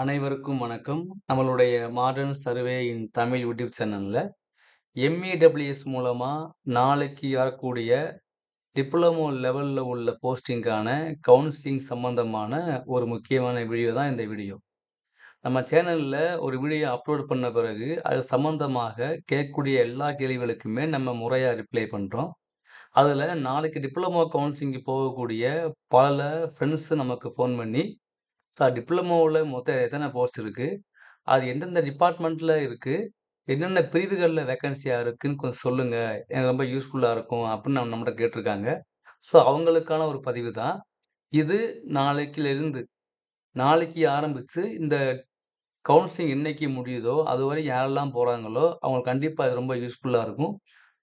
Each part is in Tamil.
அனைவருக்கும் வணக்கம். நம்மளுடைய modern survey in Tamil YouTube சேனலில் எம்.இ.டபிள்யூ.எஸ் மூலமாக நாளைக்கு வரக்கூடிய டிப்ளமோ லெவலில் உள்ள போஸ்டிங்கான கவுன்சிலிங் சம்பந்தமான ஒரு முக்கியமான வீடியோ தான் இந்த வீடியோ. நம்ம சேனலில் ஒரு வீடியோ அப்லோட் பண்ண பிறகு, அது சம்பந்தமாக கேட்கக்கூடிய எல்லா கேள்விகளுக்குமே நம்ம முறையாக ரிப்ளை பண்ணுறோம் அதில் நாளைக்கு டிப்ளமோ கவுன்சிலிங்க்கு போகக்கூடிய பல ஃப்ரெண்ட்ஸு நமக்கு ஃபோன் பண்ணி, "சார் டிப்ளமோவில் மொத்தம் எத்தனை போஸ்ட் இருக்குது அது எந்தெந்த டிபார்ட்மெண்ட்டில் இருக்குது என்னென்ன பிரிவுகளில் வேக்கன்சியாக இருக்குதுன்னு கொஞ்சம் சொல்லுங்கள் எனக்கு ரொம்ப யூஸ்ஃபுல்லாக இருக்கும்." அப்படின்னு நம்ம நம்மகிட்ட கேட்டிருக்காங்க. ஸோ அவங்களுக்கான ஒரு பதிவு தான். இது நாளைக்கிலிருந்து நாளைக்கு ஆரம்பித்து இந்த கவுன்சிலிங் என்னைக்கு முடியுதோ, அது வரை யாரெல்லாம் போகிறாங்களோ அவங்களுக்கு கண்டிப்பாக இது ரொம்ப யூஸ்ஃபுல்லாக இருக்கும்.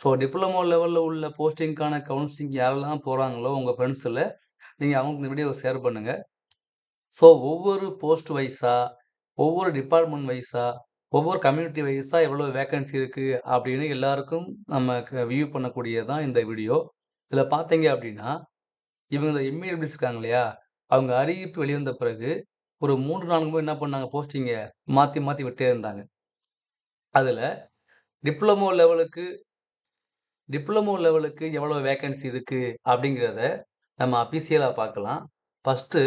ஸோ டிப்ளமோ லெவலில் உள்ள போஸ்டிங்க்கான கவுன்சிலிங் யாரெல்லாம் போகிறாங்களோ உங்கள் ஃப்ரெண்ட்ஸில் நீங்கள் அவங்களுக்கு இந்த வீடியோவை ஷேர் பண்ணுங்கள் ஸோ ஒவ்வொரு போஸ்ட் வைஸாக ஒவ்வொரு டிபார்ட்மெண்ட் வைஸாக ஒவ்வொரு கம்யூனிட்டி வைஸாக எவ்வளோ வேக்கன்சி இருக்குது அப்படின்னு எல்லாருக்கும் நம்ம வியூ பண்ணக்கூடியது தான் இந்த வீடியோ. இதில் பார்த்தீங்க அப்படின்னா, இவங்க இந்த எம்.இ.டபிள்யூஎஸ் இருக்காங்க இல்லையா? அவங்க அறிவிப்பு வெளிவந்த பிறகு ஒரு 3, 4 முறை என்ன பண்ணாங்க போஸ்டிங்கை மாற்றி மாற்றி விட்டே இருந்தாங்க. அதில் டிப்ளமோ லெவலுக்கு டிப்ளமோ லெவலுக்கு எவ்வளோ வேக்கன்ஸி இருக்குது அப்படிங்கிறத நம்ம அஃபிஷியலா பார்க்கலாம். ஃபஸ்ட்டு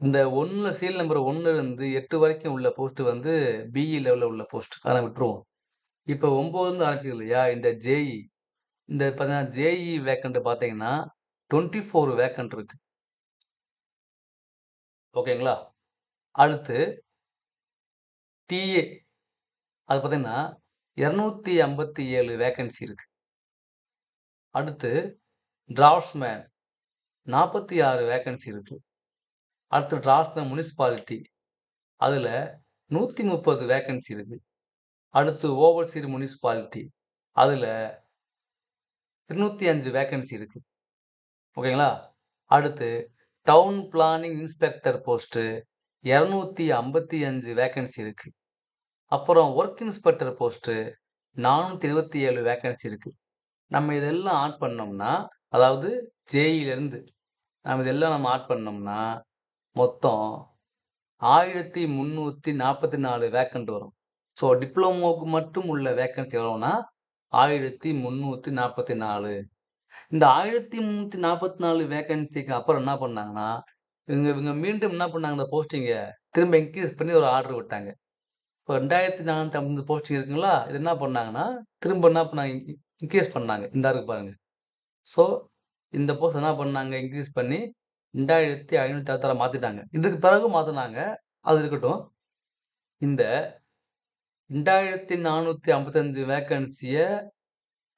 இந்த ஒன்னு சீல் நம்பர் 1 இருந்து 8 வரைக்கும் உள்ள போஸ்ட் வந்து பிஇ லெவல்ல உள்ள போஸ்ட். அதை விட்டுருவோம். இப்ப 9லேருந்து ஆரம்பிக்குது இல்லையா? இந்த ஜேஇ இந்த பார்த்தீங்கன்னா ஜேஇ வேக்கன்ட் பார்த்தீங்கன்னா 24 வேக்கன்ட் இருக்கு. ஓகேங்களா? அடுத்து டிஏ அது பார்த்தீங்கன்னா இரநூத்தி ஐம்பத்தி ஏழு வேக்கன்சி இருக்கு. அடுத்து டிராஃப்ட்ஸ்மேன் 46 வேக்கன்ஸி இருக்கு. அடுத்து டிராஃப்ட்ஸ்மேன் முனிசிபாலிட்டி. அதில் நூற்றி முப்பது வேக்கன்சி இருக்குது அடுத்து ஓவர்சீர் முனிசிபாலிட்டி. அதில் இருநூற்றி அஞ்சு வேக்கன்சி இருக்குது ஓகேங்களா? அடுத்து டவுன் பிளானிங் இன்ஸ்பெக்டர் போஸ்ட்டு இரநூத்தி ஐம்பத்தி அஞ்சு வேக்கன்சி இருக்குது அப்புறம் ஒர்க் இன்ஸ்பெக்டர் போஸ்ட்டு நானூற்றி இருபத்தி ஏழு வேக்கன்சி இருக்குது நம்ம இதெல்லாம் ஆட் பண்ணோம்னா, அதாவது ஜேஇலேருந்து நம்ம இதெல்லாம் நம்ம ஆட் பண்ணோம்னா, மொத்தம் 1344 வேக்கன்ட் வரும். ஸோ டிப்ளமோவுக்கு மட்டும் உள்ள வேக்கன்ஸி எவ்வளோனா 1344. இந்த ஆயிரத்தி முன்னூற்றி நாற்பத்தி நாலு வேக்கன்சிக்கு அப்புறம் என்ன பண்ணாங்கன்னா, இவங்க இவங்க மீண்டும் என்ன பண்ணாங்க இந்த போஸ்டிங்கை திரும்ப இன்க்ரீஸ் பண்ணி ஒரு ஆர்டர் விட்டாங்க. இப்போ 2450 போஸ்டிங் இருக்குங்களா? இது என்ன பண்ணாங்கன்னா, திரும்ப என்ன பண்ணாங்க இன்க்ரீஸ் பண்ணாங்க. இந்த இருக்கு பாருங்க. ஸோ இந்த போஸ்ட் என்ன பண்ணாங்க இன்க்ரீஸ் பண்ணி 2566 மாற்றிட்டாங்க இதுக்கு பிறகு மாற்றினாங்க அது இருக்கட்டும். இந்த ரெண்டாயிரத்தி நானூற்றி ஐம்பத்தஞ்சு வேக்கன்சியை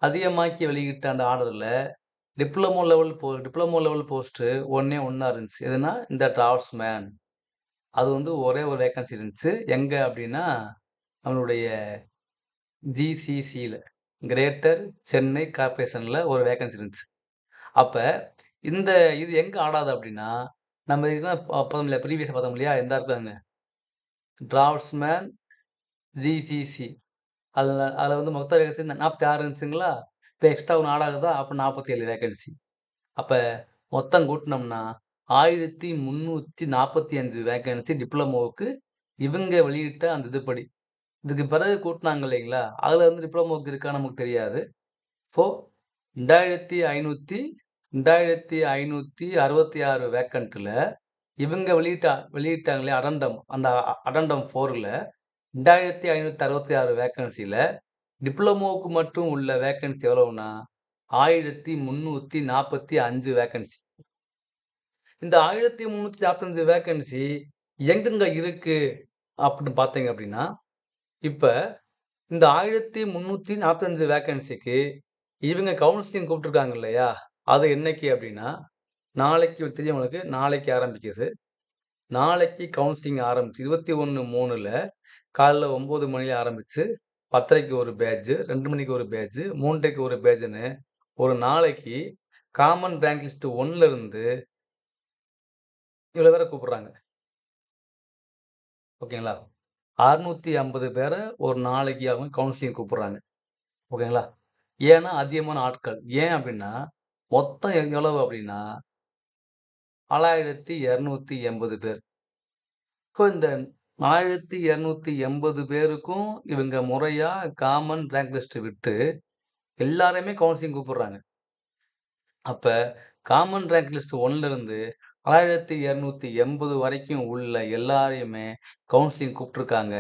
அதிகமாக்கி வெளியிட்ட அந்த ஆர்டரில் டிப்ளமோ லெவல் போ டிப்ளமோ லெவல் போஸ்ட்டு ஒன்றே ஒன்றா இருந்துச்சு. எதுனா இந்த டிராஃப்ட்ஸ்மேன். அது வந்து ஒரே ஒரு வேக்கன்சி இருந்துச்சு. எங்கே அப்படின்னா, நம்மளுடைய ஜிசிசியில் கிரேட்டர் சென்னை கார்பரேஷனில் ஒரு வேக்கன்சி இருந்துச்சு. அப்போ இந்த இது எங்கே ஆடாது அப்படின்னா, நம்ம இதுதான் பார்த்தோம் இல்லையா? ப்ரீவியஸா பார்த்தோம் இல்லையா? எந்த இருக்காங்க. டிராஃப்ட்ஸ்மேன் ஜிசிசி அதில் அதில் வந்து மொத்த வேகன்ஸி 46 இருந்துச்சுங்களா? இப்போ எக்ஸ்ட்ரா ஒன்று ஆடாகுதா அப்போ நாற்பத்தி ஏழு வேகன்சி அப்போ மொத்தம் கூட்டினோம்னா ஆயிரத்தி முந்நூற்றி நாற்பத்தி அஞ்சு வேகன்சி டிப்ளமோவுக்கு இவங்க வெளியிட்ட அந்த இதுபடி. இதுக்கு பிறகு கூட்டினாங்க இல்லைங்களா? அதில் வந்து டிப்ளமோவுக்கு இருக்கான்னு நமக்கு தெரியாது. ஸோ ரெண்டாயிரத்தி ஐநூற்றி ரெண்டாயிரத்தி ஐநூற்றி அறுபத்தி ஆறு வேக்கண்ட்டில் இவங்க வெளியிட்டா வெளியிட்டாங்களே அடண்டம் அந்த அடண்டம் ஃபோரில் ரெண்டாயிரத்தி ஐநூற்றி அறுபத்தி ஆறு வேக்கன்சியில் டிப்ளமோவுக்கு மட்டும் உள்ள வேக்கன்சி எவ்வளோன்னா ஆயிரத்தி முந்நூற்றி நாற்பத்தி அஞ்சு வேக்கன்சி இந்த ஆயிரத்தி முந்நூற்றி நாற்பத்தஞ்சு வேக்கன்சி எங்கெங்க இருக்குது அப்படின்னு பார்த்தீங்க அப்படின்னா இப்போ இந்த ஆயிரத்தி முந்நூற்றி நாற்பத்தஞ்சு வேக்கன்சிக்கு இவங்க கவுன்சிலிங் கூப்பிட்ருக்காங்க இல்லையா? அது என்னைக்கு அப்படின்னா, நாளைக்கு தெரியும் நாளைக்கு ஆரம்பிக்குது. நாளைக்கு கவுன்சிலிங் ஆரம்பிச்சு 21/3ல காலைல ஒம்பது மணியில் ஆரம்பித்து பத்தரைக்கு ஒரு பேட்ச், ரெண்டு மணிக்கு ஒரு பேட்ச், 3:30க்கு ஒரு பேட்ஜுன்னு ஒரு நாளைக்கு காமன் ரேங்க் லிஸ்ட் 1ல இருந்து இவ்வளோ பேரை கூப்பிட்றாங்க ஓகேங்களா? அறநூற்றி ஐம்பது பேரை ஒரு நாளைக்கு அவங்க கவுன்சிலிங் கூப்பிட்றாங்க ஓகேங்களா? ஏன்னா அதிகமான ஆட்கள். ஏன் அப்படின்னா, மொத்தம் எவ்வளவு அப்படின்னா 6280 பேர். ஸோ இந்த 1280 பேருக்கும் இவங்க முறையா காமன் ரேங்க் லிஸ்ட் விட்டு, எல்லாரையுமே கவுன்சிலிங் கூப்பிடுறாங்க. அப்ப காமன் ரேங்க் லிஸ்ட் 1ல இருந்து 1280 வரைக்கும் உள்ள எல்லாரையுமே கவுன்சிலிங் கூப்பிட்டுருக்காங்க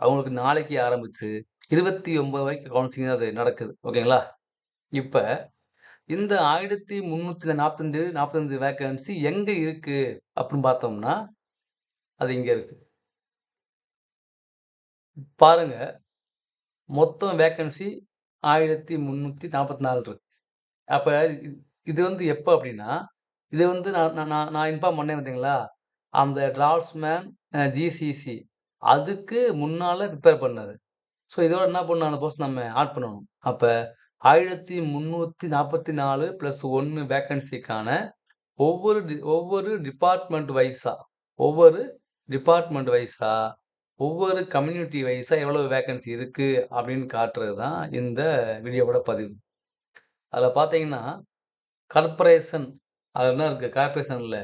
அவங்களுக்கு நாளைக்கு ஆரம்பிச்சு 29 வரைக்கும் கவுன்சிலிங் அது நடக்குது. ஓகேங்களா? இப்ப இந்த 1345 45 வேக்கன்சி எங்கே இருக்குது அப்படின்னு பார்த்தோம்னா, அது இங்கே இருக்குது பாருங்க. மொத்தம் வேக்கன்சி 1344 இருக்கு. அப்போ இது வந்து எப்போ அப்படின்னா, இது வந்து நான் நான் நான் நான் இன்ஃபார்ம் பண்ணேன் பார்த்தீங்களா? அந்த டிராஃப்ட்ஸ்மேன் ஜிசிசி அதுக்கு முன்னால் ப்ரிப்பேர் பண்ணது. ஸோ இதோட என்ன பண்ணணும் அந்த போஸ்ட் நம்ம ஆட் பண்ணணும். அப்போ 1344 பிளஸ் 1 வேக்கன்சிக்கான ஒவ்வொரு டி ஒவ்வொரு டிபார்ட்மெண்ட் வைஸாக ஒவ்வொரு டிபார்ட்மெண்ட் வைஸாக ஒவ்வொரு கம்யூனிட்டி வைஸாக எவ்வளோ வேக்கன்சி இருக்குது அப்படின்னு காட்டுறது தான் இந்த வீடியோவோட பதிவு. அதில் பார்த்தீங்கன்னா, கார்ப்பரேஷன் அதில் தான் இருக்குது கார்ப்பரேஷன்ல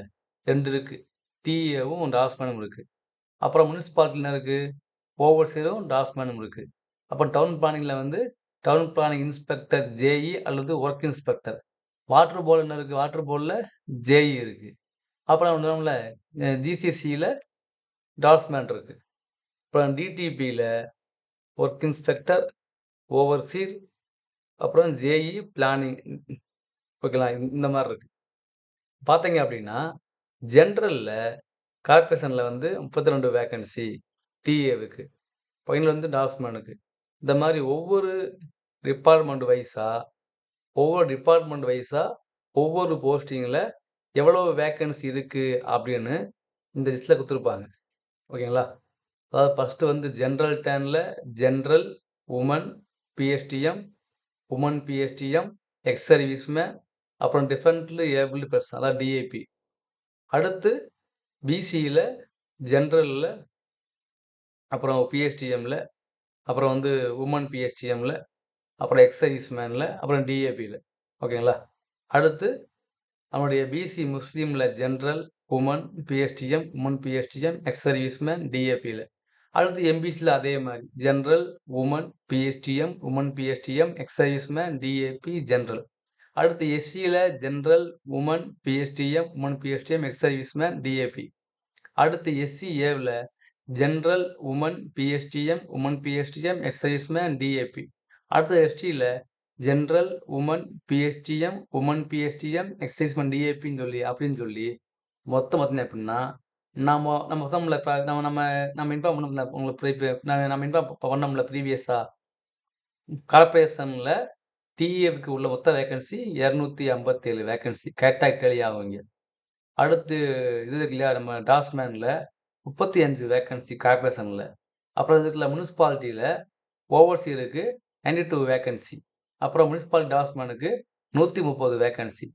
2 இருக்கு. டிஏவும், டாஸ்மேனும் இருக்குது அப்புறம் முனிசிபாலிட்டில இருக்குது இருக்கு? ஓவர்சியரும், டிராஃப்ட்ஸ்மேனும் இருக்குது அப்புறம் டவுன் பிளானிங்கில் வந்து town planning inspector J E அல்லது ஒர்க் இன்ஸ்பெக்டர். வாட்டர் போல் என்ன இருக்குது வாட்டர் போலில் ஜேஇ இருக்குது அப்புறம் ஒன்றும்ல ஜிசிசியில் டால்ஸ்மேன் இருக்குது அப்புறம் டிடிபியில் ஒர்க் இன்ஸ்பெக்டர், ஓவர்சீர், அப்புறம் ஜேஇ பிளானிங் ஓகேங்களா? இந்த மாதிரி இருக்குது பார்த்தீங்க அப்படின்னா, ஜென்ரலில் கார்பரேஷனில் வந்து 32 வேக்கன்சி டிஏவுக்கு. ஃபைனல் வந்து டால்ஸ்மேனுக்கு இந்த மாதிரி ஒவ்வொரு டிபார்ட்மெண்ட் வைஸா ஒவ்வொரு டிபார்ட்மெண்ட் வைஸா ஒவ்வொரு போஸ்டிங்கில் எவ்வளோ வேக்கன்சி இருக்குது அப்படின்னு இந்த லிஸ்ட்டில் கொடுத்துருப்பாங்க ஓகேங்களா? அதாவது ஃபஸ்ட்டு வந்து general Daniil general women P S T M, women P S T M, ex serviceman, அப்புறம் டிஃபரண்ட்லி ஏபிள் பர்சன் அதாவது டிஏபி. அடுத்து பிசியில் ஜென்ரலில் அப்புறம் பிஎஸ்டிஎம்மில் அப்புறம் வந்து உமன் பிஎஸ்டிஎம்மில் அப்புறம் எக்ஸைஸ் மேனில் அப்புறம் டிஏபியில் ஓகேங்களா? அடுத்து நம்முடைய பிசி முஸ்லீமில் general women P S T M, women P S T M, ex serviceman, டிஏபியில் அடுத்து எம்பிசியில் அதே மாதிரி general women P S T M, women P S T M, ex serviceman, D A P, general அடுத்து எஸ்சியில் general women P S T M, women P S T M, ex serviceman, D A P. அடுத்து SC ஏவில் general women P S T M, women P S T M, ex serviceman, D A P. அடுத்த எஸ்டியில் general women P S T M, women P S T M, எக்ஸைஸ்மெண்ட் டிஏபின்னு சொல்லி அப்படின்னு சொல்லி மொத்தம் பார்த்தீங்க அப்படின்னா, நம்ம நம்ம சொன்னோம்ல இப்போ நம்ம நம்ம நம்ம இன்ஃபார்ம் பண்ண உங்களுக்கு ப்ரீ நம்ம நம்ம இன்ஃபார்ம் பண்ணோம்ல ப்ரீவியஸாக கார்பரேஷனில் டிஏவுக்கு உள்ள மொத்த வேக்கன்சி 257 வேக்கன்சி. கரெக்ட்டா டேலி ஆகும் ஆகுங்க அடுத்து இது இருக்கு இல்லையா? நம்ம டாஸ்மேன்ல முப்பத்தி அஞ்சு வேக்கன்சி கார்பரேஷனில் அப்புறம் இதுக்குள்ள முனிசிபாலிட்டில நைன்டி டூ வேக்கன்சி. அப்புறம் முனிசிபாலிட்டி டிராஃப்ட்ஸ்மேனுக்கு 130 vacancy.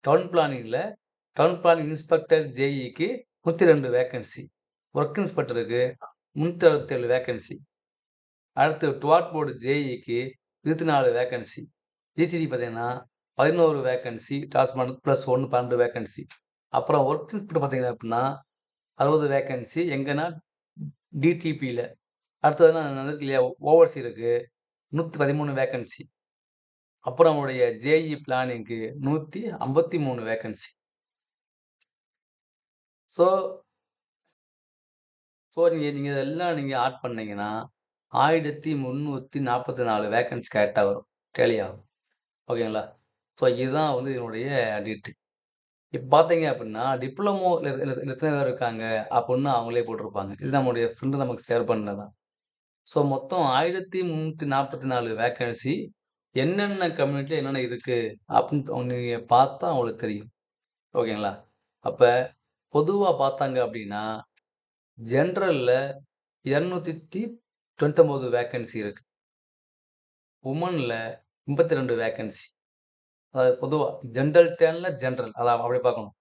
Town பிளானிங்கில் town planning inspector ஜேஇக்கு 102 வேக்கன்சி. ஒர்க் இன்ஸ்பெக்டருக்கு 367 வேக்கன்சி. அடுத்து டுவாட் போர்டு ஜேஇக்கு 24 வேக்கன்சி. ஜிசிடி பார்த்தீங்கன்னா 11 வேக்கன்சி டிராஃப்ட்ஸ்மேனுக்கு பிளஸ் 1 12 வேக்கன்சி. அப்புறம் ஒர்க் இன்ஸ்பெக்டர் பார்த்தீங்க அப்படின்னா 60 வேக்கன்சி எங்கன்னா டிடிபியில் அடுத்தது என்ன இருக்கு இல்லையா? நூற்றி பதிமூணு வேக்கன்சி. அப்புறம் அவங்களுடைய ஜேஇ பிளானிங்க்கு 153 வேக்கன்சி. ஸோ ஸோ நீங்கள் நீங்கள் இதெல்லாம் நீங்கள் ஆட் பண்ணீங்கன்னா, 1344 வேக்கன்சி கரெக்டாக வரும். டேலி ஆகும். ஓகேங்களா? ஸோ இதுதான் வந்து இதனுடைய டீட்டு. இப்போ பார்த்தீங்க அப்படின்னா, டிப்ளமோ எத்தனை பேர் இருக்காங்க அப்படின்னு அவங்களே போட்டிருப்பாங்க. இது நம்முடைய ஃப்ரெண்டு நமக்கு ஷேர் பண்ணதான் ஸோ மொத்தம் 1344 வேக்கன்சி என்னென்ன கம்யூனிட்டியில் என்னென்ன இருக்குது அப்படின்னு நீங்கள் பார்த்தா உங்களுக்கு தெரியும். ஓகேங்களா? அப்போ பொதுவாக பார்த்தாங்க அப்படின்னா, ஜென்ரலில் இரநூத்தி 299 வேக்கன்சி இருக்குது உமனில் வுமன்ல 52 வேக்கன்சி. அதாவது பொதுவாக ஜென்ரல் டேனில் ஜென்ரல் அதான் அப்படி பார்க்கணும்.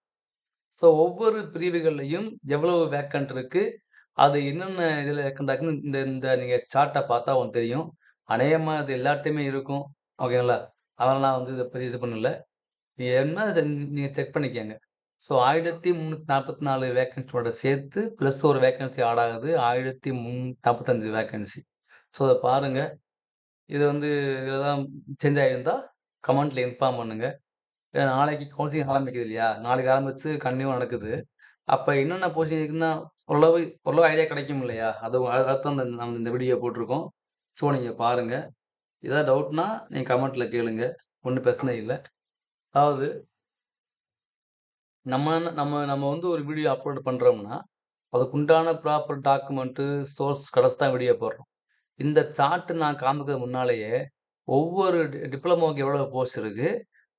ஸோ ஒவ்வொரு பிரிவுகள்லையும் எவ்வளவு வேக்கன்ட் இருக்குது அது என்னென்ன இதில் வேக்கன்ட் இந்த இந்த நீங்கள் சார்ட்டை பார்த்தா உங்களுக்கு தெரியும். அநேகமாக இது எல்லாத்தையுமே இருக்கும். ஓகேங்களா? அதெல்லாம் நான் வந்து இதை பற்றி இது பண்ணல. என்ன நீங்கள் செக் பண்ணிக்கங்க. ஸோ 1344 வேக்கன்சியோட சேர்த்து ப்ளஸ் ஒரு வேக்கன்சி ஆட் ஆகுது. 1345 வேக்கன்சி. ஸோ அதை பாருங்கள் இது வந்து இதெல்லாம் சேஞ்ச் ஆகியிருந்தால் கமெண்ட்டில் இன்ஃபார்ம் பண்ணுங்கள் நாளைக்கு கவுன்சிலிங் ஆரம்பிக்குது இல்லையா? நாளைக்கு ஆரம்பித்து கன்டினியூவா நடக்குது. அப்ப என்னென்ன போஸ்டிங் இருக்குன்னா, ஓரளவு ஓரளவு ஐடியா கிடைக்கும் இல்லையா? அது அதுதான் இந்த நம்ம இந்த வீடியோ போட்டிருக்கோம். ஸோ நீங்கள் பாருங்க. ஏதாவது டவுட்னா நீங்க கமெண்ட்ல கேளுங்க. ஒன்றும் பிரச்சனை இல்லை அதாவது நம்ம நம்ம நம்ம வந்து ஒரு வீடியோ அப்லோட் பண்றோம்னா, அதுக்குண்டான ப்ராப்பர் டாக்குமெண்ட்டு சோர்ஸ் கடைசி தான் வீடியோ போடுறோம். இந்த சார்ட்டு நான் காமிக்கிறது முன்னாலேயே, ஒவ்வொரு டி டிப்ளமோக்கு எவ்வளவு போஸ்ட் இருக்கு,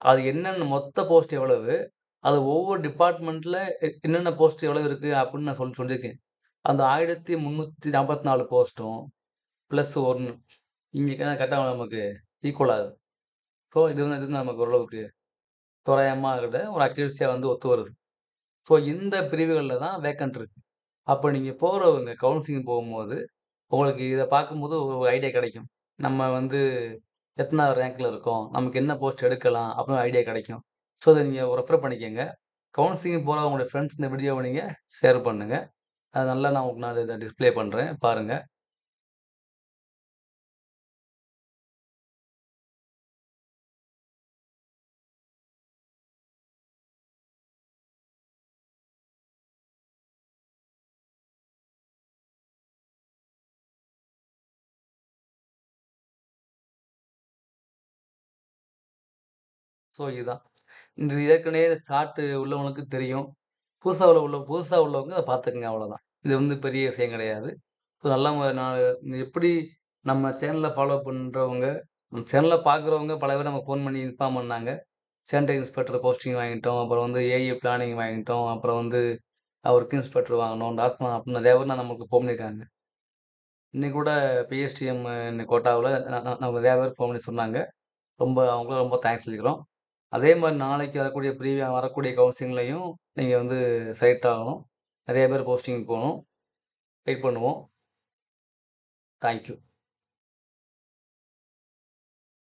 அது என்னென்ன மொத்த போஸ்ட் எவ்வளவு, அது ஒவ்வொரு டிபார்ட்மெண்ட்ல என்னென்ன போஸ்ட் எவ்வளவு இருக்கு அப்படின்னு நான் சொல்லி சொல்லியிருக்கேன். அந்த 1344 போஸ்ட்டும் ப்ளஸ் ஒன்று இங்கே கரெக்டாக நமக்கு ஈக்குவல் ஆகுது. ஸோ இது வந்து இது நமக்கு ஓரளவுக்கு தோராயமாக ஒரு அக்யூரஸியா வந்து ஒத்து வருது. ஸோ இந்த பிரிவுகளில் தான் வேக்கன்ட் இருக்குது அப்போ நீங்கள் போகிறவங்க கவுன்சிலிங் போகும்போது, உங்களுக்கு இதை பார்க்கும்போது ஒரு ஐடியா கிடைக்கும். நம்ம வந்து எத்தனாவது ரேங்க்ல இருக்கோம், நமக்கு என்ன போஸ்ட் எடுக்கலாம் அப்படின்னு ஐடியா கிடைக்கும். ஸோ அதை நீங்கள் ரெஃபர் பண்ணிக்கோங்க. கவுன்சிலிங் போகிற உங்களுடைய ஃப்ரெண்ட்ஸ் இந்த வீடியோவை நீங்கள் ஷேர் பண்ணுங்கள் அது நல்லா நான் உங்களுக்கு நான் இதை டிஸ்ப்ளே பண்ணுறேன் பாருங்கள் ஸோ இதுதான். இந்த ஏற்கனவே இந்த சார்ட் உள்ளவங்களுக்கு தெரியும். புதுசாக உள்ள உள்ள புதுசாக உள்ளவங்க அதை பார்த்துக்கங்க அவ்வளோதான். இது வந்து பெரிய விஷயம் கிடையாது. ஸோ நல்லா நான் எப்படி நம்ம சேனலில் ஃபாலோ பண்ணுறவங்க நம்ம சேனல பார்க்குறவங்க பல பேர் நம்ம ஃபோன் பண்ணி இன்ஃபார்ம் பண்ணாங்க. சானிட்டரி இன்ஸ்பெக்டர் போஸ்டிங் வாங்கிட்டோம். அப்புறம் வந்து ஏஐ பிளானிங் வாங்கிட்டோம். அப்புறம் வந்து ஒர்க் இன்ஸ்பெக்டர் வாங்கினோம் டாக்டர் அப்படின்னு நிறைய பேர் நான் ஃபோன் பண்ணியிருக்காங்க. இன்னைக்கு கூட பிஎஸ்டிஎம் கோட்டாவுல நம்ம நிறைய பேர் ஃபோன் பண்ணி சொன்னாங்க. ரொம்ப அவங்களும் ரொம்ப தேங்க்ஸ் சொல்லிக்கிறோம். அதே மாதிரி நாளைக்கு வரக்கூடிய ப்ரீவியா வரக்கூடிய கவுன்சிலிங்லையும் நீங்கள் வந்து செலக்ட் ஆகணும். நிறைய பேர் போஸ்டிங் போகணும் வெயிட் பண்ணுவோம். Thank you.